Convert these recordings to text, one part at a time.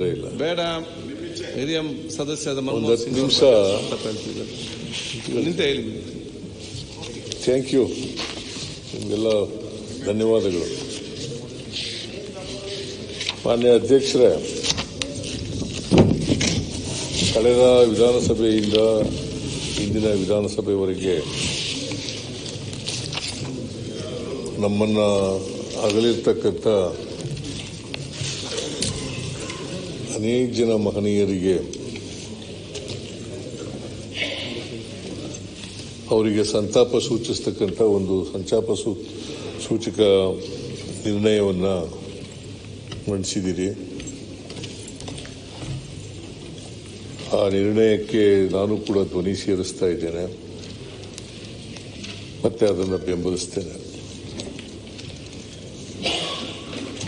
ಬೇಡ. ಹಿರಿಯ ಸದಸ್ಯರಾದ ಒಂದು ಮನಮೋಹನ್ ಸಿಂಗ್ ನಿಮಿಷ. ನಿಂತ ಹೇಳಿ ಥ್ಯಾಂಕ್ ಯು ನಿಮಗೆಲ್ಲ ಧನ್ಯವಾದಗಳು. ಮಾನ್ಯ ಅಧ್ಯಕ್ಷರೇ ಕಳೆದ ವಿಧಾನಸಭೆಯಿಂದ ಇಂದಿನ ವಿಧಾನಸಭೆವರೆಗೆ ನಮ್ಮನ್ನ ಅಗಲಿರ್ತಕ್ಕಂಥ ಅನೇಕ ಜನ ಮಹನೀಯರಿಗೆ ಅವರಿಗೆ ಸಂತಾಪ ಸೂಚಿಸ್ತಕ್ಕಂಥ ಒಂದು ಸಂತಾಪ ಸೂ, ಸೂಚಕ ನಿರ್ಣಯವನ್ನು ಮಂಡಿಸಿದ್ದೀರಿ. ಆ ನಿರ್ಣಯಕ್ಕೆ ನಾನು ಕೂಡ ಧ್ವನಿ ಸೇರಿಸ್ತಾ ಇದ್ದೇನೆ. ಮತ್ತೆ ಅದನ್ನು ಬೆಂಬಲಿಸ್ತೇನೆ.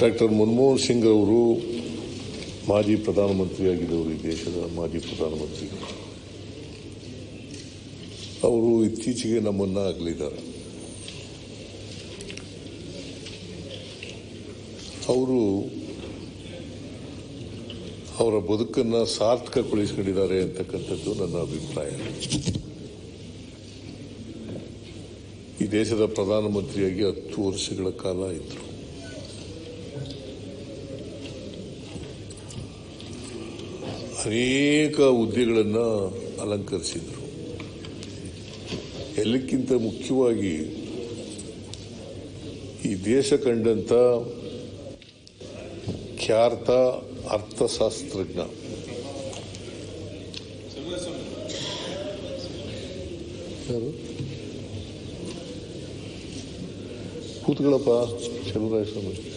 ಡಾಕ್ಟರ್ ಮನಮೋಹನ್ ಸಿಂಗ್ ಅವರು ಮಾಜಿ ಪ್ರಧಾನಮಂತ್ರಿಯಾಗಿದ್ದವರು ಈ ದೇಶದ ಮಾಜಿ ಪ್ರಧಾನಮಂತ್ರಿ ಅವರು ಇತ್ತೀಚೆಗೆ ನಮ್ಮನ್ನ ಅಗಲಿದ್ದಾರೆ. ಅವರು ಅವರ ಬದುಕನ್ನು ಸಾರ್ಥಕಗೊಳಿಸಿಕೊಂಡಿದ್ದಾರೆ ಅಂತಕ್ಕಂಥದ್ದು ನನ್ನ ಅಭಿಪ್ರಾಯ. ಈ ದೇಶದ ಪ್ರಧಾನಮಂತ್ರಿಯಾಗಿ ಹತ್ತು ವರ್ಷಗಳ ಕಾಲ ಇದ್ದರು ಅನೇಕ ಹುದ್ದೆಗಳನ್ನು ಅಲಂಕರಿಸಿದರು. ಎಲ್ಲಕ್ಕಿಂತ ಮುಖ್ಯವಾಗಿ ಈ ದೇಶ ಕಂಡಂಥ ಖ್ಯಾತ ಅರ್ಥಶಾಸ್ತ್ರಜ್ಞ. ಕೂತ್ಕೊಳ್ಳಪ್ಪ ಚಲುವರಾಯ ಸ್ವಾಮಿ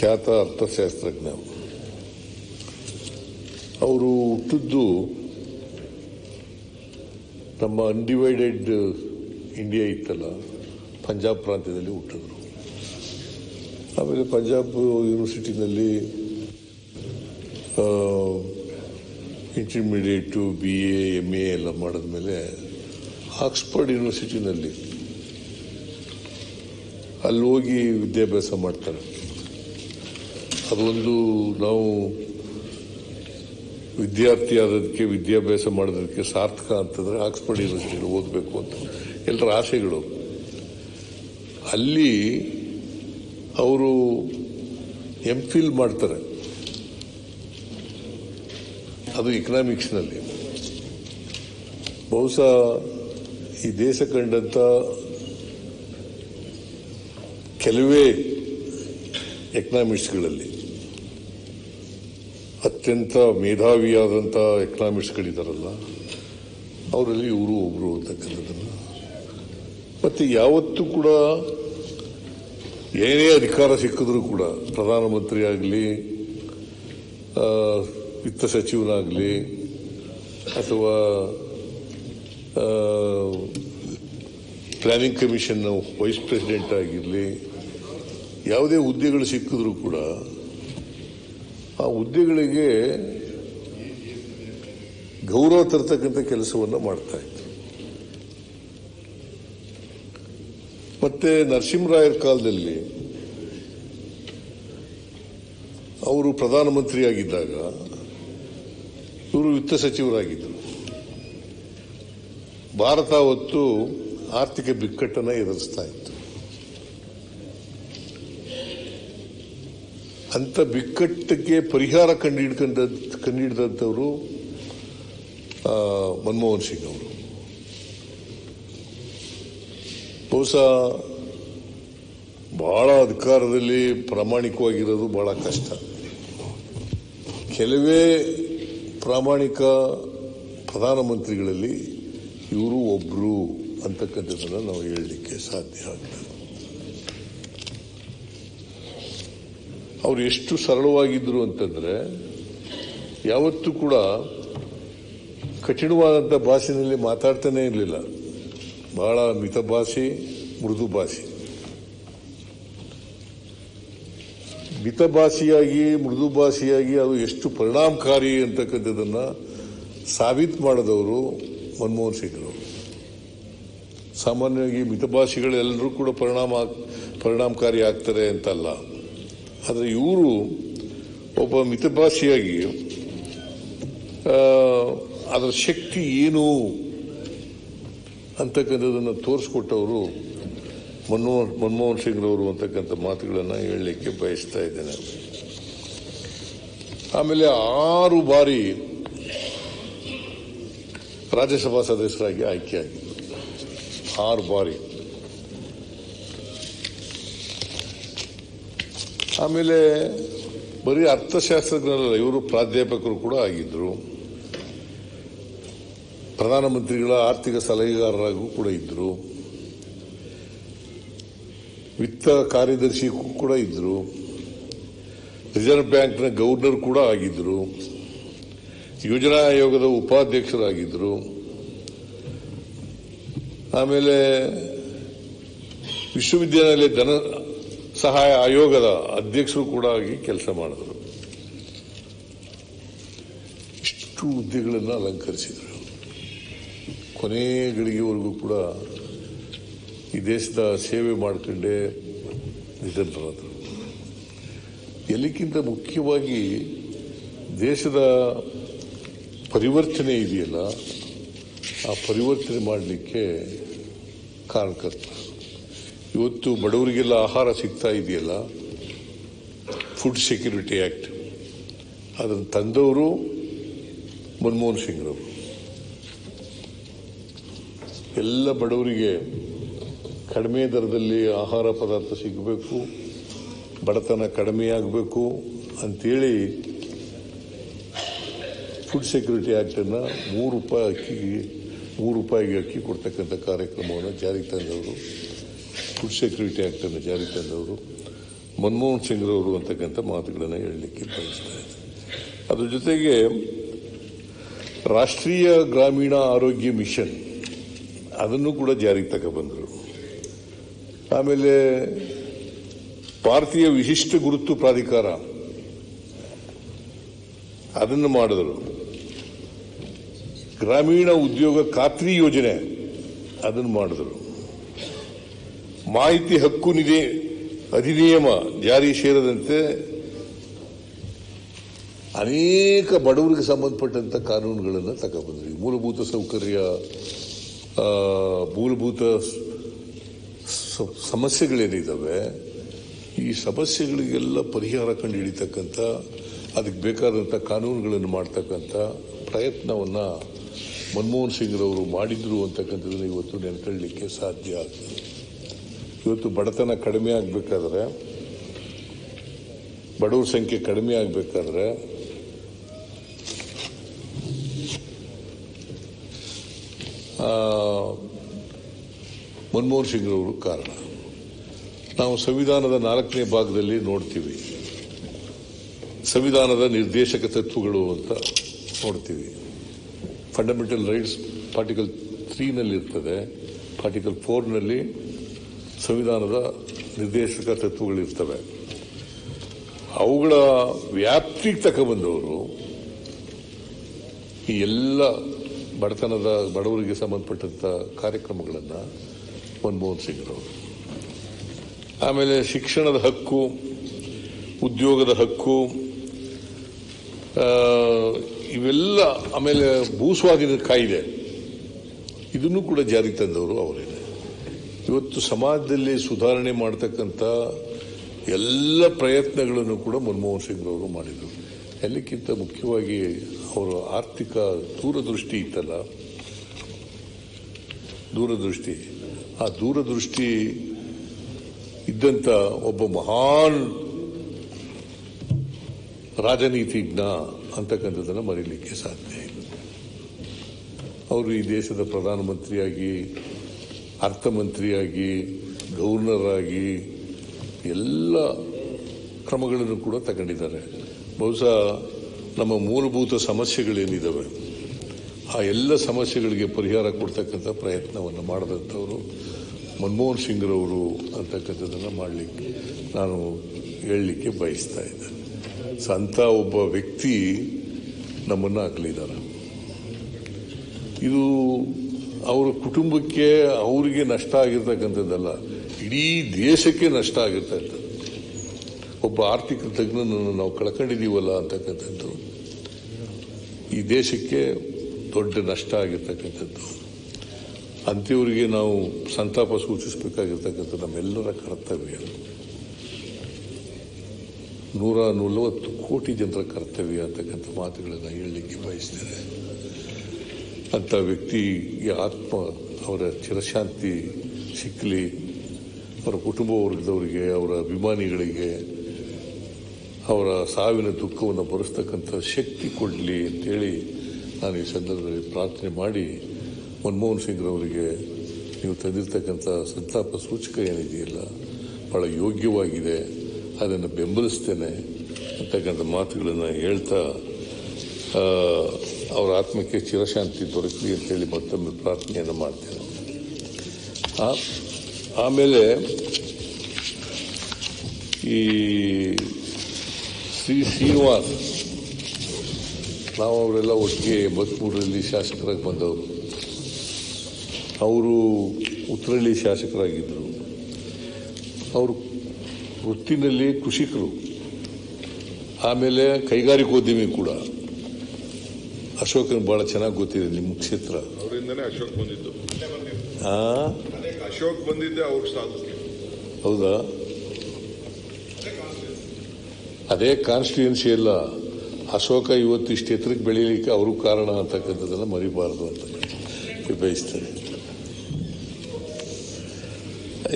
ಖ್ಯಾತ ಅರ್ಥಶಾಸ್ತ್ರಜ್ಞ. ಅವರು ಹುಟ್ಟಿದ್ದು ನಮ್ಮ ಅನ್ಡಿವೈಡೆಡ್ ಇಂಡಿಯಾ ಇತ್ತಲ್ಲ, ಪಂಜಾಬ್ ಪ್ರಾಂತ್ಯದಲ್ಲಿ ಹುಟ್ಟಿದ್ರು. ಆಮೇಲೆ Punjab ಯೂನಿವರ್ಸಿಟಿನಲ್ಲಿ intermediate B A M A ಎಲ್ಲ ಮಾಡಿದ್ಮೇಲೆ ಆಕ್ಸ್ಫರ್ಡ್ ಯೂನಿವರ್ಸಿಟಿನಲ್ಲಿ ಅಲ್ಲಿ ಹೋಗಿ ವಿದ್ಯಾಭ್ಯಾಸ ಮಾಡ್ತಾರೆ. ಅದೊಂದು ನಾವು ವಿದ್ಯಾರ್ಥಿ ಆದದಕ್ಕೆ ವಿದ್ಯಾಭ್ಯಾಸ ಮಾಡೋದಕ್ಕೆ ಸಾರ್ಥಕ ಅಂತಂದ್ರೆ ಆಕ್ಸ್ಫರ್ಡ್ ಯೂನಿವರ್ಸಿಟಿಲಿ ಓದಬೇಕು ಅಂತ ಎಲ್ಲರ ಆಸೆಗಳು. ಅಲ್ಲಿ ಅವರು ಎಂ ಫಿಲ್ ಮಾಡ್ತಾರೆ. ಅದು ಇಕನಾಮಿಕ್ಸ್ನಲ್ಲಿ ಬಹುಶಃ ಈ ದೇಶ ಕಂಡಂತ ಕೆಲವೇ ಎಕನಾಮಿಕ್ಸ್ಗಳಲ್ಲಿ ಅತ್ಯಂತ ಮೇಧಾವಿಯಾದಂಥ ಎಕನಾಮಿಸ್ಟ್ಗಳಿದ್ದಾರಲ್ಲ ಅವರಲ್ಲಿ ಇವರು ಒಬ್ಬರು ಅಂತಕ್ಕಂಥದ್ದನ್ನು. ಮತ್ತೆ ಯಾವತ್ತೂ ಕೂಡ ಏನೇ ಅಧಿಕಾರ ಸಿಕ್ಕಿದ್ರೂ ಕೂಡ, ಪ್ರಧಾನಮಂತ್ರಿ ಆಗಲಿ ವಿತ್ತ ಸಚಿವನಾಗಲಿ, ಅಥವಾ ಪ್ಲಾನಿಂಗ್ ಕಮಿಷನ್ನ ವೈಸ್ ಪ್ರೆಸಿಡೆಂಟ್ ಆಗಿರಲಿ, ಯಾವುದೇ ಹುದ್ದೆಗಳು ಸಿಕ್ಕಿದ್ರೂ ಕೂಡ ಆ ಹುದ್ದೆಗಳಿಗೆ ಗೌರವ ತರ್ತಕ್ಕಂಥ ಕೆಲಸವನ್ನು ಮಾಡ್ತಾ ಇತ್ತು ಮತ್ತೆ ನರಸಿಂಹರಾಯರ ಕಾಲದಲ್ಲಿ ಅವರು ಪ್ರಧಾನಮಂತ್ರಿಯಾಗಿದ್ದಾಗ ಇವರು ವಿತ್ತ ಸಚಿವರಾಗಿದ್ದರು. ಭಾರತ ಹೊತ್ತು ಆರ್ಥಿಕ ಬಿಕ್ಕಟ್ಟನ್ನು ಎದುರಿಸ್ತಾ ಇತ್ತು. ಅಂತ ಬಿಕ್ಕಟ್ಟಿಗೆ ಪರಿಹಾರ ಕಂಡುಹಿಡ್ಕೊಂಡ ಕಂಡುಹಿಡಿದಂಥವರು ಮನಮೋಹನ್ ಸಿಂಗ್ ಅವರು. ಬಹುಶಃ ಬಹಳ ಅಧಿಕಾರದಲ್ಲಿ ಪ್ರಾಮಾಣಿಕವಾಗಿರೋದು ಬಹಳ ಕಷ್ಟ. ಕೆಲವೇ ಪ್ರಾಮಾಣಿಕ ಪ್ರಧಾನಮಂತ್ರಿಗಳಲ್ಲಿ ಇವರು ಒಬ್ಬರು ಅಂತಕ್ಕಂಥದ್ದನ್ನು ನಾವು ಹೇಳಲಿಕ್ಕೆ ಸಾಧ್ಯ ಆಗ್ತದೆ. ಅವರು ಎಷ್ಟು ಸರಳವಾಗಿದ್ದರು ಅಂತಂದರೆ ಯಾವತ್ತೂ ಕೂಡ ಕಠಿಣವಾದಂಥ ಭಾಷೆಯಲ್ಲಿ ಮಾತಾಡ್ತಾನೆ ಇರಲಿಲ್ಲ. ಬಹಳ ಮಿತಭಾಷಿ ಮೃದು ಭಾಷೆ. ಮಿತಭಾಷಿಯಾಗಿ ಮೃದು ಭಾಷೆಯಾಗಿ ಅದು ಎಷ್ಟು ಪರಿಣಾಮಕಾರಿ ಅಂತಕ್ಕಂಥದ್ದನ್ನು ಸಾಬೀತು ಮಾಡಿದವರು ಮನಮೋಹನ್ ಸಿಂಗ್ರವರು ಸಾಮಾನ್ಯವಾಗಿ ಮಿತಭಾಷೆಗಳೆಲ್ಲರೂ ಕೂಡ ಪರಿಣಾಮ, ಪರಿಣಾಮಕಾರಿ ಆಗ್ತಾರೆ ಅಂತಲ್ಲ. ಆದರೆ ಇವರು ಒಬ್ಬ ಮಿತಭಾಷಿಯಾಗಿ ಅದರ ಶಕ್ತಿ ಏನು ಅಂತಕ್ಕಂಥದ್ದನ್ನು ತೋರಿಸ್ಕೊಟ್ಟವರು ಮನಮೋಹನ್ ಮನಮೋಹನ್ ಸಿಂಗ್ರವರು ಅಂತಕ್ಕಂಥ ಮಾತುಗಳನ್ನು ಹೇಳಲಿಕ್ಕೆ ಬಯಸ್ತಾ ಇದ್ದೇನೆ. ಆಮೇಲೆ ಆರು ಬಾರಿ ರಾಜ್ಯಸಭಾ ಸದಸ್ಯರಾಗಿ ಆಯ್ಕೆಯಾಗಿದ್ದರು ಆರು ಬಾರಿ. ಆಮೇಲೆ ಬರೀ ಅರ್ಥಶಾಸ್ತ್ರಜ್ಞರಲ್ಲ, ಇವರು ಪ್ರಾಧ್ಯಾಪಕರು ಕೂಡ ಆಗಿದ್ದರು ಪ್ರಧಾನಮಂತ್ರಿಗಳ ಆರ್ಥಿಕ ಸಲಹೆಗಾರರಾಗೂ ಕೂಡ ಇದ್ದರು ವಿತ್ತ ಕಾರ್ಯದರ್ಶಿ ಕೂಡ ಇದ್ದರು ರಿಸರ್ವ್ ಬ್ಯಾಂಕ್ನ ಗವರ್ನರ್ ಕೂಡ ಆಗಿದ್ದರು ಯೋಜನಾ ಆಯೋಗದ ಉಪಾಧ್ಯಕ್ಷರಾಗಿದ್ದರು ಆಮೇಲೆ ವಿಶ್ವವಿದ್ಯಾನಿಲಯ ಧನ ಸಹಾಯ ಆಯೋಗದ ಅಧ್ಯಕ್ಷರು ಕೂಡ ಆಗಿ ಕೆಲಸ ಮಾಡಿದರು. ಇಷ್ಟು ಹುದ್ದೆಗಳನ್ನು ಅಲಂಕರಿಸಿದರು. ಕೊನೆ ಗಳಿಗೆವರೆಗೂ ಕೂಡ ಈ ದೇಶದ ಸೇವೆ ಮಾಡಿಕೊಂಡೇ ನಿಧನರಾದರು ಎಲ್ಲಕ್ಕಿಂತ ಮುಖ್ಯವಾಗಿ ದೇಶದ ಪರಿವರ್ತನೆ ಇದೆಯಲ್ಲ, ಆ ಪರಿವರ್ತನೆ ಮಾಡಲಿಕ್ಕೆ ಕಾರಣಕರ್ತ ಇವತ್ತು ಬಡವರಿಗೆಲ್ಲ ಆಹಾರ ಸಿಗ್ತಾ ಇದೆಯಲ್ಲ? ಫುಡ್ ಸೆಕ್ಯೂರಿಟಿ ಆ್ಯಕ್ಟ್ ಅದನ್ನು ತಂದವರು ಮನಮೋಹನ್ ಸಿಂಗ್ರವರು. ಎಲ್ಲ ಬಡವರಿಗೆ ಕಡಿಮೆ ದರದಲ್ಲಿ ಆಹಾರ ಪದಾರ್ಥ ಸಿಗಬೇಕು, ಬಡತನ ಕಡಿಮೆಯಾಗಬೇಕು ಅಂತೇಳಿ ಫುಡ್ ಸೆಕ್ಯೂರಿಟಿ ಆ್ಯಕ್ಟನ್ನು ಮೂರು ರೂಪಾಯಿ ಅಕ್ಕಿ ಮೂರು ರೂಪಾಯಿಗೆ ಅಕ್ಕಿ ಕೊಡ್ತಕ್ಕಂಥ ಕಾರ್ಯಕ್ರಮವನ್ನು ಜಾರಿಗೆ ತಂದವರು. ಫುಡ್ ಸೆಕ್ಯೂರಿಟಿ ಅನ್ನು ಜಾರಿ ತಂದವರು ಮನಮೋಹನ್ ಸಿಂಗ್ರವರು ಅಂತಕ್ಕಂಥ ಮಾತುಗಳನ್ನು ಹೇಳಲಿಕ್ಕೆ ಬಯಸ್ತಾ ಇದ್ದಾರೆ ಅದ್ರ ಜೊತೆಗೆ ರಾಷ್ಟ್ರೀಯ ಗ್ರಾಮೀಣ ಆರೋಗ್ಯ ಮಿಷನ್ ಅದನ್ನು ಕೂಡ ಜಾರಿಗೆ ತಗೊಬಂದರು ಆಮೇಲೆ ಭಾರತೀಯ ವಿಶಿಷ್ಟ ಗುರುತು ಪ್ರಾಧಿಕಾರ ಅದನ್ನು ಮಾಡಿದರು. ಗ್ರಾಮೀಣ ಉದ್ಯೋಗ ಖಾತ್ರಿ ಯೋಜನೆ ಅದನ್ನು ಮಾಡಿದರು. ಮಾಹಿತಿ ಹಕ್ಕು ನಿಧಿ ಅಧಿನಿಯಮ, ಜಾರಿ ಸೇರದಂತೆ ಅನೇಕ ಬಡವರಿಗೆ ಸಂಬಂಧಪಟ್ಟಂತ ಕಾನೂನುಗಳನ್ನು ತಗೊಂಡ್ವಿ ಮೂಲಭೂತ ಸೌಕರ್ಯ ಮೂಲಭೂತ ಸಮಸ್ಯೆಗಳೇನಿದ್ದಾವೆ ಈ ಸಮಸ್ಯೆಗಳಿಗೆಲ್ಲ ಪರಿಹಾರ ಕಂಡು ಹಿಡಿತಕ್ಕಂಥ ಅದಕ್ಕೆ ಬೇಕಾದಂಥ ಕಾನೂನುಗಳನ್ನು ಮಾಡ್ತಕ್ಕಂಥ ಪ್ರಯತ್ನವನ್ನು ಮನಮೋಹನ್ ಸಿಂಗ್ರವರು ಮಾಡಿದ್ರು ಅಂತಕ್ಕಂಥದ್ದನ್ನು ಇವತ್ತು ನೆನಕೊಳ್ಳಲಿಕ್ಕೆ ಸಾಧ್ಯ ಆಗ್ತದೆ. ಇವತ್ತು ಬಡತನ ಕಡಿಮೆ ಆಗಬೇಕಾದ್ರೆ, ಬಡವರ ಸಂಖ್ಯೆ ಕಡಿಮೆ ಆಗಬೇಕಾದ್ರೆ ಮನಮೋಹನ್ ಸಿಂಗ್ರವರು ಕಾರಣ. ನಾವು ಸಂವಿಧಾನದ ನಾಲ್ಕನೇ ಭಾಗದಲ್ಲಿ ನೋಡ್ತೀವಿ. ಸಂವಿಧಾನದ ನಿರ್ದೇಶಕ ತತ್ವಗಳು ಅಂತ ನೋಡ್ತೀವಿ. ಫಂಡಮೆಂಟಲ್ ರೈಟ್ಸ್ ಪಾರ್ಟಿಕಲ್ ತ್ರೀನಲ್ಲಿ ಇರ್ತದೆ ಪಾರ್ಟಿಕಲ್ ಫೋರ್ನಲ್ಲಿ ಸಂವಿಧಾನದ ನಿರ್ದೇಶಕ ತತ್ವಗಳಿರ್ತವೆ. ಅವುಗಳ ವ್ಯಾಪ್ತಿಗೆ ಬಂದವರು ಈ ಎಲ್ಲ ಬಡತನದ ಬಡವರಿಗೆ ಸಂಬಂಧಪಟ್ಟಂತ ಕಾರ್ಯಕ್ರಮಗಳನ್ನು ಮನಮೋಹನ್ ಸಿಂಗ್ರವರು ಆಮೇಲೆ ಶಿಕ್ಷಣದ ಹಕ್ಕು, ಉದ್ಯೋಗದ ಹಕ್ಕು ಇವೆಲ್ಲ ಆಮೇಲೆ ಭೂಸ್ವಾಧೀನ ಕಾಯಿದೆ ಇದನ್ನು ಕೂಡ ಜಾರಿಗೆ ತಂದವರು ಅವರೇನೆ ಇವತ್ತು ಸಮಾಜದಲ್ಲಿ ಸುಧಾರಣೆ ಮಾಡತಕ್ಕಂಥ ಎಲ್ಲ ಪ್ರಯತ್ನಗಳನ್ನು ಕೂಡ ಮನಮೋಹನ್ ಸಿಂಗ್ ಅವರು ಮಾಡಿದರು. ಎಲ್ಲಕ್ಕಿಂತ ಮುಖ್ಯವಾಗಿ ಅವರು ಆರ್ಥಿಕ ದೂರದೃಷ್ಟಿ ಇತ್ತಲ್ಲ? ದೂರದೃಷ್ಟಿ. ಆ ದೂರದೃಷ್ಟಿ ಇದ್ದಂಥ ಒಬ್ಬ ಮಹಾನ್ ರಾಜನೀತಿಜ್ಞ ಅಂತಕ್ಕಂಥದ್ದನ್ನು ಮರೀಲಿಕ್ಕೆ ಸಾಧ್ಯ ಇಲ್ಲ. ಅವರು ಈ ದೇಶದ ಪ್ರಧಾನಮಂತ್ರಿಯಾಗಿ ಅರ್ಥಮಂತ್ರಿಯಾಗಿ ಗವರ್ನರ್ ಆಗಿ ಎಲ್ಲ ಕ್ರಮಗಳನ್ನು ಕೂಡ ತಗೊಂಡಿದ್ದಾರೆ. ಬಹುಶಃ ನಮ್ಮ ಮೂಲಭೂತ ಸಮಸ್ಯೆಗಳೇನಿದ್ದಾವೆ ಆ ಎಲ್ಲ ಸಮಸ್ಯೆಗಳಿಗೆ ಪರಿಹಾರ ಕೊಡ್ತಕ್ಕಂಥ ಪ್ರಯತ್ನವನ್ನು ಮಾಡಿದಂಥವರು ಮನಮೋಹನ್ ಸಿಂಗ್ರವರು ಅಂತಕ್ಕಂಥದ್ದನ್ನು ಮಾಡಲಿಕ್ಕೆ ನಾನು ಹೇಳಲಿಕ್ಕೆ ಬಯಸ್ತಾ ಇದ್ದೇನೆ ಸೊ ಅಂಥ ಒಬ್ಬ ವ್ಯಕ್ತಿ ನಮ್ಮನ್ನು ಹಾಕಲಿದ್ದಾರೆ ಇದು ಅವರ ಕುಟುಂಬಕ್ಕೆ ಅವರಿಗೆ ನಷ್ಟ ಆಗಿರ್ತಕ್ಕಂಥದ್ದಲ್ಲ, ಇಡೀ ದೇಶಕ್ಕೆ ನಷ್ಟ ಆಗಿರ್ತಕ್ಕಂಥದ್ದು. ಒಬ್ಬ ಆರ್ಥಿಕ ತಜ್ಞನನ್ನು ನಾವು ಕಳ್ಕೊಂಡಿದ್ದೀವಲ್ಲ ಅಂತಕ್ಕಂಥದ್ದು. ಈ ದೇಶಕ್ಕೆ ದೊಡ್ಡ ನಷ್ಟ ಆಗಿರ್ತಕ್ಕಂಥದ್ದು. ಅಂಥವರಿಗೆ ನಾವು ಸಂತಾಪ ಸೂಚಿಸಬೇಕಾಗಿರ್ತಕ್ಕಂಥ ನಮ್ಮೆಲ್ಲರ ಕರ್ತವ್ಯ. ನೂರ ನಲವತ್ತು ಕೋಟಿ ಜನರ ಕರ್ತವ್ಯ ಅಂತಕ್ಕಂಥ ಮಾತುಗಳನ್ನು ಹೇಳಲಿಕ್ಕೆ ಬಯಸ್ತೇನೆ ಅಂಥ ವ್ಯಕ್ತಿಗೆ ಆತ್ಮ, ಅವರ ಚಿರಶಾಂತಿ ಸಿಕ್ಕಲಿ ಅವರ ಕುಟುಂಬ ವರ್ಗದವರಿಗೆ, ಅವರ ಅಭಿಮಾನಿಗಳಿಗೆ, ಅವರ ಸಾವಿನ ದುಃಖವನ್ನು ಬರೆಸ್ತಕ್ಕಂಥ ಶಕ್ತಿ ಕೊಡಲಿ ಅಂತೇಳಿ ನಾನು ಈ ಸಂದರ್ಭದಲ್ಲಿ ಪ್ರಾರ್ಥನೆ ಮಾಡಿ, ಮನಮೋಹನ್ ಸಿಂಗ್ರವರಿಗೆ ನೀವು ತಂದಿರತಕ್ಕಂಥ ಸಂತಾಪ ಸೂಚಕ ಏನಿದೆಯಲ್ಲ, ಬಹಳ ಯೋಗ್ಯವಾಗಿದೆ, ಅದನ್ನು ಬೆಂಬಲಿಸ್ತೇನೆ ಅಂತಕ್ಕಂಥ ಮಾತುಗಳನ್ನು ಹೇಳ್ತಾ ಅವರ ಆತ್ಮಕ್ಕೆ ಚಿರಶಾಂತಿ ದೊರಕಲಿ ಅಂತೇಳಿ ಮತ್ತೊಮ್ಮೆ ಪ್ರಾರ್ಥನೆಯನ್ನು ಮಾಡ್ತೇನೆ. ಆಮೇಲೆ ಈ ಶ್ರೀ ಶ್ರೀನಿವಾಸ್, ನಾವು ಅವರೆಲ್ಲ ಒಟ್ಟಿಗೆ ಎಂಬತ್ಮೂರರಲ್ಲಿ ಶಾಸಕರಾಗಿ ಬಂದವರು. ಅವರು ಉತ್ತರಳ್ಳಿ ಶಾಸಕರಾಗಿದ್ದರು. ಅವರು ವೃತ್ತಿನಲ್ಲಿ ಕೃಷಿಕರು. ಆಮೇಲೆ ಕೈಗಾರಿಕೋದ್ಯಮಿ ಕೂಡ. ಅಶೋಕನ್ ಬಹಳ ಚೆನ್ನಾಗಿ ಗೊತ್ತಿದೆ ನಿಮ್ಮ ಕ್ಷೇತ್ರ. ಅವರಿಂದನೇ ಅಶೋಕ್ ಬಂದಿದ್ದು. ಅಶೋಕ್ ಬಂದಿದ್ದೆ ಅವ್ರ ಸಾಧನೆ ಹೌದಾ? ಅದೇ ಕಾನ್ಸ್ಟಿಟ್ಯೂನ್ಸಿ ಎಲ್ಲ ಅಶೋಕ ಇವತ್ತು ಇಷ್ಟು ಎತ್ತರಕ್ಕೆ ಬೆಳೀಲಿಕ್ಕೆ ಅವರು ಕಾರಣ ಅಂತಕ್ಕಂಥದ್ದೆಲ್ಲ ಮರಿಬಾರದು ಅಂತ ಬಯಸ್ತಾರೆ.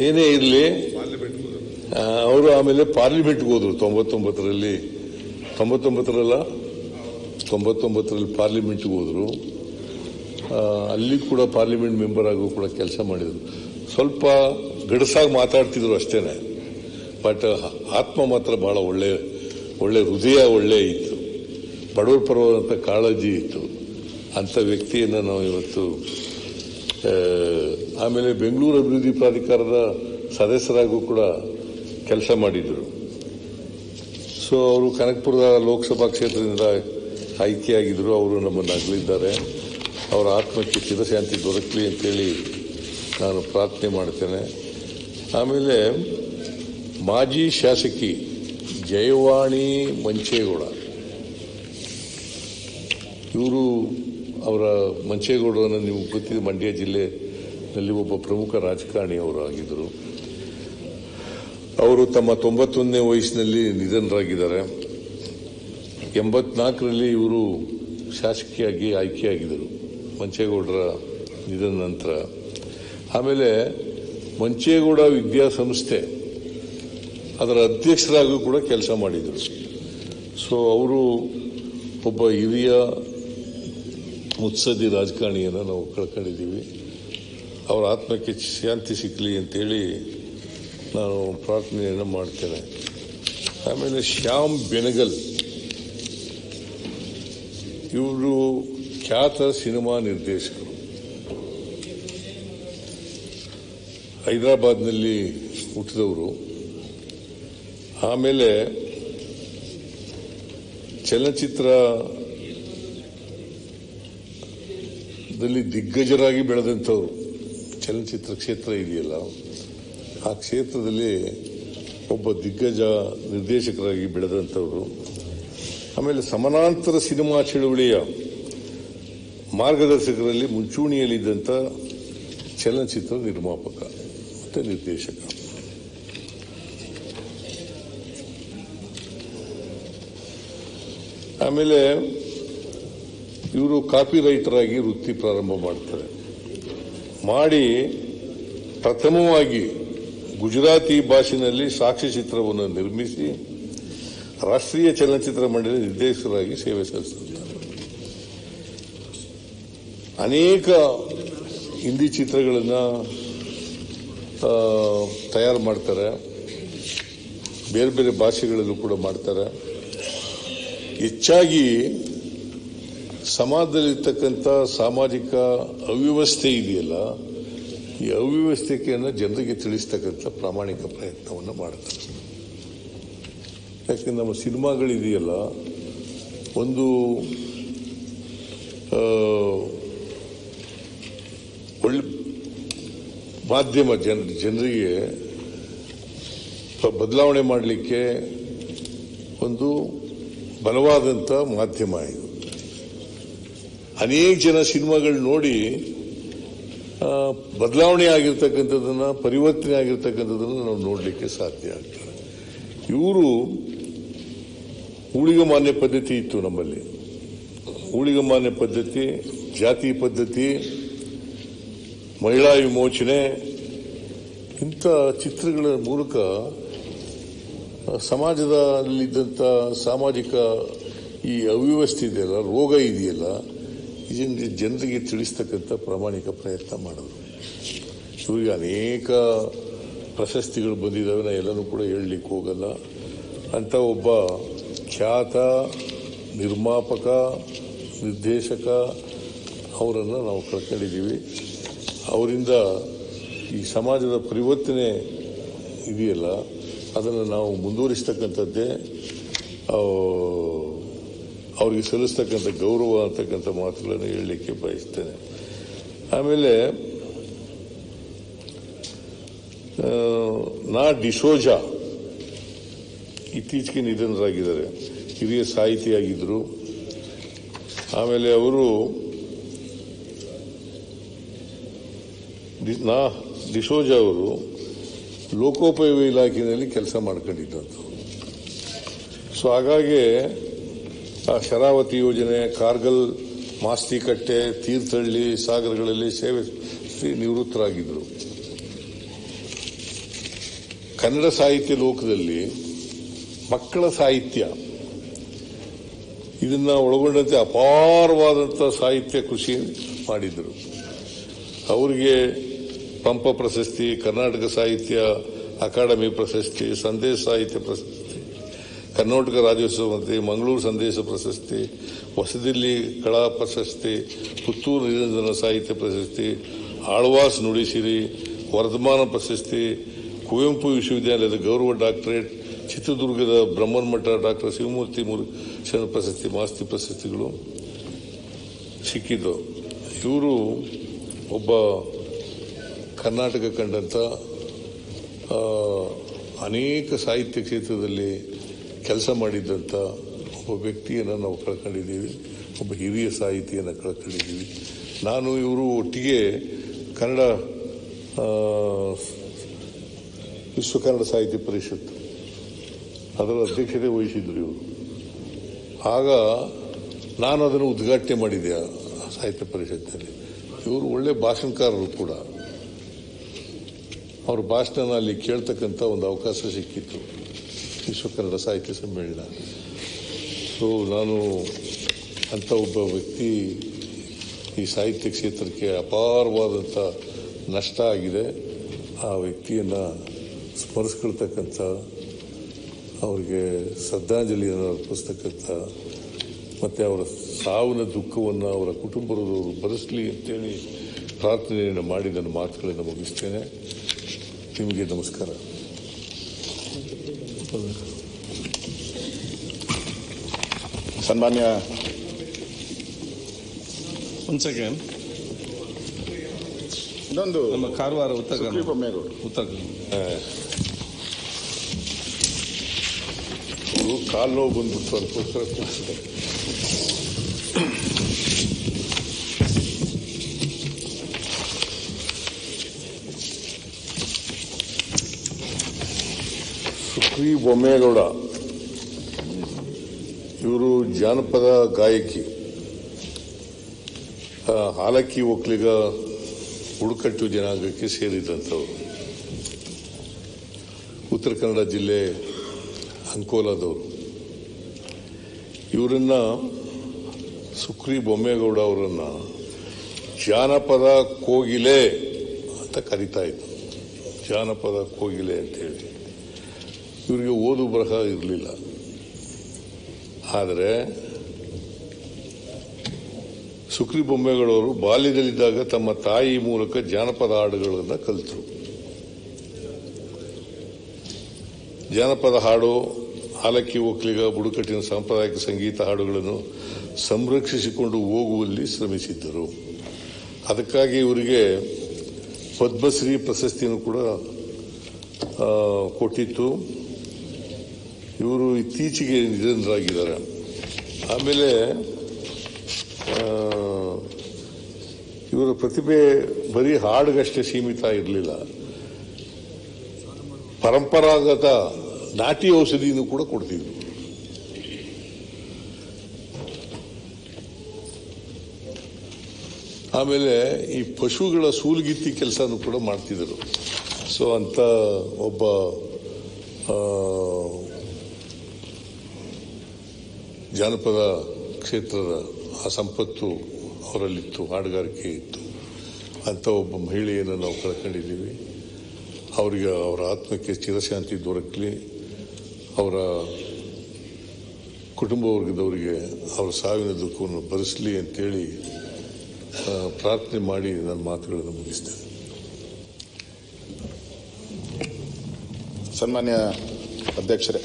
ಏನೇ ಇರಲಿ ಅವರು ಆಮೇಲೆ ಪಾರ್ಲಿಮೆಂಟ್ಗೆ ಹೋದ್ರು ತೊಂಬತ್ತೊಂಬತ್ತರಲ್ಲಿ. ತೊಂಬತ್ತೊಂಬತ್ತರಲ್ಲ? ತೊಂಬತ್ತೊಂಬತ್ತರಲ್ಲಿ ಪಾರ್ಲಿಮೆಂಟ್ಗೆ ಹೋದರು. ಅಲ್ಲಿ ಕೂಡ ಪಾರ್ಲಿಮೆಂಟ್ ಮೆಂಬರ್ ಆಗು ಕೂಡ ಕೆಲಸ ಮಾಡಿದರು. ಸ್ವಲ್ಪ ಗಡಸಾಗಿ ಮಾತಾಡ್ತಿದ್ರು ಅಷ್ಟೇ ಬಟ್ ಆತ್ಮ ಮಾತ್ರ ಬಹಳ ಒಳ್ಳೆ ಒಳ್ಳೆ ಹೃದಯ ಒಳ್ಳೆ ಇತ್ತು. ಬಡವರ ಪರವಾದಂಥ ಕಾಳಜಿ ಇತ್ತು. ಅಂಥ ವ್ಯಕ್ತಿಯನ್ನು ನಾವು ಇವತ್ತು ಆಮೇಲೆ ಬೆಂಗಳೂರು ಅಭಿವೃದ್ಧಿ ಪ್ರಾಧಿಕಾರದ ಸದಸ್ಯರಾಗೂ ಕೂಡ ಕೆಲಸ ಮಾಡಿದರು. ಸೊ ಅವರು ಕನಕಪುರದ ಲೋಕಸಭಾ ಕ್ಷೇತ್ರದಿಂದ ಆಯ್ಕೆಯಾಗಿದ್ದರು ಅವರು ನಮ್ಮನ್ನು ಅಗಲಿದ್ದಾರೆ. ಅವರ ಆತ್ಮಕ್ಕೆ ಚಿರಶಾಂತಿ ದೊರಕಲಿ ಅಂತೇಳಿ ನಾನು ಪ್ರಾರ್ಥನೆ ಮಾಡ್ತೇನೆ. ಆಮೇಲೆ ಮಾಜಿ ಶಾಸಕಿ ಜಯವಾಣಿ ಮಂಚೇಗೌಡ. ಇವರು ಅವರ ಮಂಚೇಗೌಡರನ್ನು ನೀವು ಗೊತ್ತಿದೆ, ಮಂಡ್ಯ ಜಿಲ್ಲೆಯಲ್ಲಿ ಒಬ್ಬ ಪ್ರಮುಖ ರಾಜಕಾರಣಿ ಅವರು ಆಗಿದ್ದರು. ಅವರು ತಮ್ಮ ತೊಂಬತ್ತೊಂದನೇ ವಯಸ್ಸಿನಲ್ಲಿ ನಿಧನರಾಗಿದ್ದಾರೆ. ಎಂಬತ್ನಾಲ್ಕರಲ್ಲಿ ಇವರು ಶಾಸಕಿಯಾಗಿ ಆಯ್ಕೆಯಾಗಿದ್ದರು, ಮಂಚೇಗೌಡರ ನಿಧನ ನಂತರ. ಆಮೇಲೆ ಮಂಚೇಗೌಡ ವಿದ್ಯಾಸಂಸ್ಥೆ ಅದರ ಅಧ್ಯಕ್ಷರಾಗೂ ಕೂಡ ಕೆಲಸ ಮಾಡಿದರು. ಸೊ ಅವರು ಒಬ್ಬ ಹಿರಿಯ ಮುತ್ಸದ್ದಿ ರಾಜಕಾರಣಿಯನ್ನು ನಾವು ಕಳ್ಕೊಂಡಿದ್ದೀವಿ. ಅವರ ಆತ್ಮಕ್ಕೆ ಶಾಂತಿ ಸಿಗಲಿ ಅಂತೇಳಿ ನಾನು ಪ್ರಾರ್ಥನೆಯನ್ನು ಮಾಡ್ತೇನೆ. ಆಮೇಲೆ ಶ್ಯಾಮ್ ಬೆನಗಲ್ ಇವರು ಖ್ಯಾತ ಸಿನಿಮಾ ನಿರ್ದೇಶಕರು. ಹೈದರಾಬಾದ್ನಲ್ಲಿ ಹುಟ್ಟಿದವರು. ಆಮೇಲೆ ಚಲನಚಿತ್ರದಲ್ಲಿ ದಿಗ್ಗಜರಾಗಿ ಬೆಳೆದಂಥವ್ರು. ಚಲನಚಿತ್ರ ಕ್ಷೇತ್ರ ಇದೆಯಲ್ಲ, ಆ ಕ್ಷೇತ್ರದಲ್ಲಿ ಒಬ್ಬ ದಿಗ್ಗಜ ನಿರ್ದೇಶಕರಾಗಿ ಬೆಳೆದಂಥವ್ರು. ಆಮೇಲೆ ಸಮಾನಾಂತರ ಸಿನಿಮಾ ಚಳುವಳಿಯ ಮಾರ್ಗದರ್ಶಕರಲ್ಲಿ ಮುಂಚೂಣಿಯಲ್ಲಿದ್ದಂಥ ಚಲನಚಿತ್ರ ನಿರ್ಮಾಪಕ ಮತ್ತು ನಿರ್ದೇಶಕ. ಆಮೇಲೆ ಇವರು ಕಾಪಿ ರೈಟರ್ ಆಗಿ ವೃತ್ತಿ ಪ್ರಾರಂಭ ಮಾಡ್ತಾರೆ. ಮಾಡಿ ಪ್ರಥಮವಾಗಿ ಗುಜರಾತಿ ಭಾಷೆಯಲ್ಲಿ ಸಾಕ್ಷ್ಯಚಿತ್ರವನ್ನು ನಿರ್ಮಿಸಿ ರಾಷ್ಟ್ರೀಯ ಚಲನಚಿತ್ರ ಮಂಡಳಿ ನಿರ್ದೇಶಕರಾಗಿ ಸೇವೆ ಸಲ್ಲಿಸುತ್ತಾರೆ ಅನೇಕ ಹಿಂದಿ ಚಿತ್ರಗಳನ್ನು ತಯಾರು ಮಾಡ್ತಾರೆ. ಬೇರೆ ಬೇರೆ ಭಾಷೆಗಳಲ್ಲೂ ಕೂಡ ಮಾಡ್ತಾರೆ. ಹೆಚ್ಚಾಗಿ ಸಮಾಜದಲ್ಲಿರ್ತಕ್ಕಂಥ ಸಾಮಾಜಿಕ ಅವ್ಯವಸ್ಥೆ ಇದೆಯಲ್ಲ, ಈ ಅವ್ಯವಸ್ಥೆಯನ್ನು ಜನರಿಗೆ ತಿಳಿಸ್ತಕ್ಕಂಥ ಪ್ರಾಮಾಣಿಕ ಪ್ರಯತ್ನವನ್ನು ಮಾಡ್ತಾರೆ. ಯಾಕೆ ನಮ್ಮ ಸಿನಿಮಾಗಳಿದೆಯಲ್ಲ, ಒಂದು ಒಳ್ಳೆ ಮಾಧ್ಯಮ ಜನ, ಜನರಿಗೆ ಬದಲಾವಣೆ ಮಾಡಲಿಕ್ಕೆ ಒಂದು ಬಲವಾದಂಥ ಮಾಧ್ಯಮ ಇದು. ಅನೇಕ ಜನ ಸಿನಿಮಾಗಳು ನೋಡಿ ಬದಲಾವಣೆ ಆಗಿರ್ತಕ್ಕಂಥದ್ದನ್ನು, ಪರಿವರ್ತನೆ ಆಗಿರ್ತಕ್ಕಂಥದ್ದನ್ನು ನಾವು ನೋಡಲಿಕ್ಕೆ ಸಾಧ್ಯ ಆಗ್ತದೆ. ಇವರು ಊಳಿಗಮಾನ್ಯ ಪದ್ಧತಿ ಇತ್ತು ನಮ್ಮಲ್ಲಿ. ಊಳಿಗಮಾನ್ಯ ಪದ್ಧತಿ, ಜಾತಿ ಪದ್ಧತಿ, ಮಹಿಳಾ ವಿಮೋಚನೆ, ಇಂಥ ಚಿತ್ರಗಳ ಮೂಲಕ ಸಮಾಜದಲ್ಲಿದ್ದಂಥ ಸಾಮಾಜಿಕ ಈ ಅವ್ಯವಸ್ಥೆ ಇದೆಯಲ್ಲ, ರೋಗ ಇದೆಯಲ್ಲ, ಇದನ್ನು ಜನರಿಗೆ ತಿಳಿಸ್ತಕ್ಕಂಥ ಪ್ರಾಮಾಣಿಕ ಪ್ರಯತ್ನ ಮಾಡೋದು ಇವರಿಗೆ ಅನೇಕ ಪ್ರಶಸ್ತಿಗಳು ಬಂದಿದ್ದಾವೆ, ನಾ ಎಲ್ಲನೂ ಕೂಡ ಹೇಳಲಿಕ್ಕೆ ಹೋಗಲ್ಲ. ಅಂತ ಒಬ್ಬ ಖ್ಯಾತ ನಿರ್ಮಾಪಕ, ನಿರ್ದೇಶಕ, ಅವರನ್ನು ನಾವು ಕಳ್ಕೊಂಡಿದ್ದೀವಿ. ಅವರಿಂದ ಈ ಸಮಾಜದ ಪರಿವರ್ತನೆ ಇದೆಯಲ್ಲ, ಅದನ್ನು ನಾವು ಮುಂದುವರಿಸ್ತಕ್ಕಂಥದ್ದೇ ಅವರಿಗೆ ಸಲ್ಲಿಸ್ತಕ್ಕಂಥ ಗೌರವ ಅಂತಕ್ಕಂಥ ಮಾತುಗಳನ್ನು ಹೇಳಲಿಕ್ಕೆ ಬಯಸ್ತೇನೆ. ಆಮೇಲೆ ನಾ ಡಿಸೋಜಾ ಇತ್ತೀಚೆಗೆ ನಿಧನರಾಗಿದ್ದಾರೆ ಹಿರಿಯ ಸಾಹಿತಿಯಾಗಿದ್ದರು ಆಮೇಲೆ ಅವರು ನಾ ಡಿಸೋಜ ಅವರು ಲೋಕೋಪಯೋಗಿ ಇಲಾಖೆಯಲ್ಲಿ ಕೆಲಸ ಮಾಡ್ಕೊಂಡಿದ್ದಂಥವ್ರು. ಸೊ ಹಾಗಾಗಿ ಆ ಶರಾವತಿ ಯೋಜನೆ, ಕಾರ್ಗಲ್ ಮಾಸ್ತಿಕಟ್ಟೆ ತೀರ್ಥಹಳ್ಳಿ ಸಾಗರಗಳಲ್ಲಿ ಸೇವೆ ನಿವೃತ್ತರಾಗಿದ್ದರು ಕನ್ನಡ ಸಾಹಿತ್ಯ ಲೋಕದಲ್ಲಿ ಮಕ್ಕಳ ಸಾಹಿತ್ಯ. ಇದನ್ನ ಒಳಗೊಂಡಂತೆ ಅಪಾರವಾದಂಥ ಸಾಹಿತ್ಯ ಕೃಷಿ ಮಾಡಿದರು. ಅವರಿಗೆ ಪಂಪ ಪ್ರಶಸ್ತಿ, ಕರ್ನಾಟಕ ಸಾಹಿತ್ಯ, ಅಕಾಡೆಮಿ ಪ್ರಶಸ್ತಿ, ಸಂದೇಶ ಸಾಹಿತ್ಯ ಪ್ರಶಸ್ತಿ, ಕರ್ನಾಟಕ ರಾಜ್ಯೋತ್ಸವ ಮಂತ್ರಿ ಮಂಗಳೂರು ಸಂದೇಶ ಪ್ರಶಸ್ತಿ, ಹೊಸದಿಲ್ಲಿ ಕಲಾ ಪ್ರಶಸ್ತಿ, ಪುತ್ತೂರು ನಿರಂಜನ ಸಾಹಿತ್ಯ ಪ್ರಶಸ್ತಿ, ಆಳ್ವಾಸ್ ನುಡಿಸಿರಿ, ವರ್ಧಮಾನ ಪ್ರಶಸ್ತಿ, ಕುವೆಂಪು ವಿಶ್ವವಿದ್ಯಾಲಯದ ಗೌರವ ಡಾಕ್ಟರೇಟ್ ಚಿತ್ರದುರ್ಗದ ಬ್ರಹ್ಮನ್ ಮಠ ಡಾಕ್ಟರ್ ಶಿವಮೂರ್ತಿ ಶರಣ ಪ್ರಶಸ್ತಿ, ಮಾಸ್ತಿ ಪ್ರಶಸ್ತಿಗಳು ಸಿಕ್ಕಿದ್ದು. ಇವರು ಒಬ್ಬ ಕರ್ನಾಟಕ ಕಂಡಂಥ ಅನೇಕ ಸಾಹಿತ್ಯ ಕ್ಷೇತ್ರದಲ್ಲಿ ಕೆಲಸ ಮಾಡಿದ್ದಂಥ ಒಬ್ಬ ವ್ಯಕ್ತಿಯನ್ನು ನಾವು ಕಳ್ಕೊಂಡಿದ್ದೀವಿ. ಒಬ್ಬ ಹಿರಿಯ ಸಾಹಿತಿಯನ್ನು ಕಳ್ಕೊಂಡಿದ್ದೀವಿ. ನಾನು ಇವರು ಒಟ್ಟಿಗೆ ಕನ್ನಡ ವಿಶ್ವ ಕನ್ನಡ ಸಾಹಿತ್ಯ ಪರಿಷತ್ ಅದರ ಅಧ್ಯಕ್ಷತೆ ವಹಿಸಿದ್ರು ಆಗ ನಾನು ಅದನ್ನು ಉದ್ಘಾಟನೆ ಮಾಡಿದೆ ಸಾಹಿತ್ಯ ಪರಿಷತ್ನಲ್ಲಿ ಇವರು ಒಳ್ಳೆ ಭಾಷಣಕಾರರು ಕೂಡ. ಅವ್ರ ಭಾಷಣನ ಅಲ್ಲಿ ಕೇಳ್ತಕ್ಕಂಥ ಒಂದು ಅವಕಾಶ ಸಿಕ್ಕಿತ್ತು ವಿಶ್ವ ಕನ್ನಡ ಸಾಹಿತ್ಯ ಸಮ್ಮೇಳನ. ಸೊ ನಾನು ಅಂಥ ಒಬ್ಬ ವ್ಯಕ್ತಿ ಈ ಸಾಹಿತ್ಯ ಕ್ಷೇತ್ರಕ್ಕೆ ಅಪಾರವಾದಂಥ ನಷ್ಟ ಆಗಿದೆ. ಆ ವ್ಯಕ್ತಿಯನ್ನು ಸ್ಮರಿಸ್ಕೊಳ್ತಕ್ಕಂಥ ಅವರಿಗೆ ಶ್ರದ್ಧಾಂಜಲಿಯನ್ನು ಅರ್ಪಿಸ್ತಕ್ಕಂಥ ಮತ್ತು ಅವರ ಸಾವಿನ ದುಃಖವನ್ನು ಅವರ ಕುಟುಂಬದವರು ಭರಿಸಲಿ ಅಂತೇಳಿ ಪ್ರಾರ್ಥನೆಯನ್ನು ಮಾಡಿ ನನ್ನ ಮಾತುಗಳನ್ನು ಮುಗಿಸ್ತೇನೆ. ನಿಮಗೆ ನಮಸ್ಕಾರ. ಸನ್ಮಾನ್ಯ ಒಂದು ಸೆಕೆಂಡ್ ಇನ್ನೊಂದು ನಮ್ಮ ಕಾರವಾರ ಉತ್ತರ ಸುಗ್ರೀವ ಕನ್ನಡ ಬೊಮ್ಮೇಗೌಡರು ಉತ್ತರ ಕನ್ನಡ ಅವರು ಕಾಲು ನೋವು ಬಂದ್ಬಿಟ್ಟು ಅದಕ್ಕೋಸ್ಕರ ಕೂರಿಸಿದೆ ಸುಕ್ರಿ ಬೊಮ್ಮೇಗೌಡ. ಇವರು ಜಾನಪದ ಗಾಯಕಿ. ಹಾಲಕ್ಕಿ ಒಕ್ಕಲಿಗ ಉಡುಕಟ್ಟು ಜನಾಂಗಕ್ಕೆ ಸೇರಿದಂಥವ್ರು. ಉತ್ತರ ಕನ್ನಡ ಜಿಲ್ಲೆ ಅಂಕೋಲಾದವರು ಇವರನ್ನ ಸುಕ್ರಿ ಬೊಮ್ಮೇಗೌಡ ಅವರನ್ನ ಜಾನಪದ ಕೋಗಿಲೆ ಅಂತ ಕರಿತಾ ಇದ್ರು. ಜಾನಪದ ಕೋಗಿಲೆ ಅಂತೇಳಿ ಇವರಿಗೆ ಓದು ಬರಹ ಇರಲಿಲ್ಲ. ಆದರೆ ಸುಕ್ರಿ ಬೊಮ್ಮೇಗೌಡವರು ಬಾಲ್ಯದಲ್ಲಿದ್ದಾಗ ತಮ್ಮ ತಾಯಿ ಮೂಲಕ ಜಾನಪದ ಹಾಡುಗಳನ್ನು ಕಲಿತರು. ಜಾನಪದ ಹಾಡು, ಹಾಲಕ್ಕಿ ಒಕ್ಕಲಿಗ, ಬುಡಕಟ್ಟಿನ ಸಾಂಪ್ರದಾಯಿಕ ಸಂಗೀತ ಹಾಡುಗಳನ್ನು ಸಂರಕ್ಷಿಸಿಕೊಂಡು ಹೋಗುವಲ್ಲಿ ಶ್ರಮಿಸಿದ್ದರು. ಅದಕ್ಕಾಗಿ ಇವರಿಗೆ ಪದ್ಮಶ್ರೀ ಪ್ರಶಸ್ತಿಯನ್ನು ಕೂಡ ಕೊಟ್ಟಿತ್ತು. ಇವರು ಇತ್ತೀಚೆಗೆ ನಿಧನರಾಗಿದ್ದಾರೆ. ಆಮೇಲೆ ಇವರ ಪ್ರತಿಭೆ ಬರೀ ಹಾಡುಗಷ್ಟೇ ಸೀಮಿತ ಇರಲಿಲ್ಲ. ಪರಂಪರಾಗತ ನಾಟಿ ಔಷಧಿಯನ್ನು ಕೂಡ ಕೊಡ್ತಿದ್ರು. ಆಮೇಲೆ ಈ ಪಶುಗಳ ಸೂಲಗಿತ್ತಿ ಕೆಲಸನೂ ಕೂಡ ಮಾಡ್ತಿದ್ರು ಸೊ, ಅಂತ ಒಬ್ಬ ಜಾನಪದ ಕ್ಷೇತ್ರದ ಆ ಸಂಪತ್ತು ಅವರಲ್ಲಿತ್ತು ಹಾಡುಗಾರಿಕೆ ಇತ್ತು. ಅಂತ ಒಬ್ಬ ಮಹಿಳೆಯನ್ನು ನಾವು ಕಳ್ಕೊಂಡಿದ್ದೀವಿ. ಅವರಿಗೆ ಅವರ ಆತ್ಮಕ್ಕೆ ಚಿರಶಾಂತಿ ದೊರಕಲಿ. ಅವರ ಕುಟುಂಬ ವರ್ಗದವರಿಗೆ ಅವರ ಸಾವಿನ ದುಃಖವನ್ನು ಭರಿಸಲಿ ಅಂತೇಳಿ ಪ್ರಾರ್ಥನೆ ಮಾಡಿ ನನ್ನ ಮಾತುಗಳನ್ನು ಮುಗಿಸ್ತೇನೆ. ಸನ್ಮಾನ್ಯ ಅಧ್ಯಕ್ಷರೇ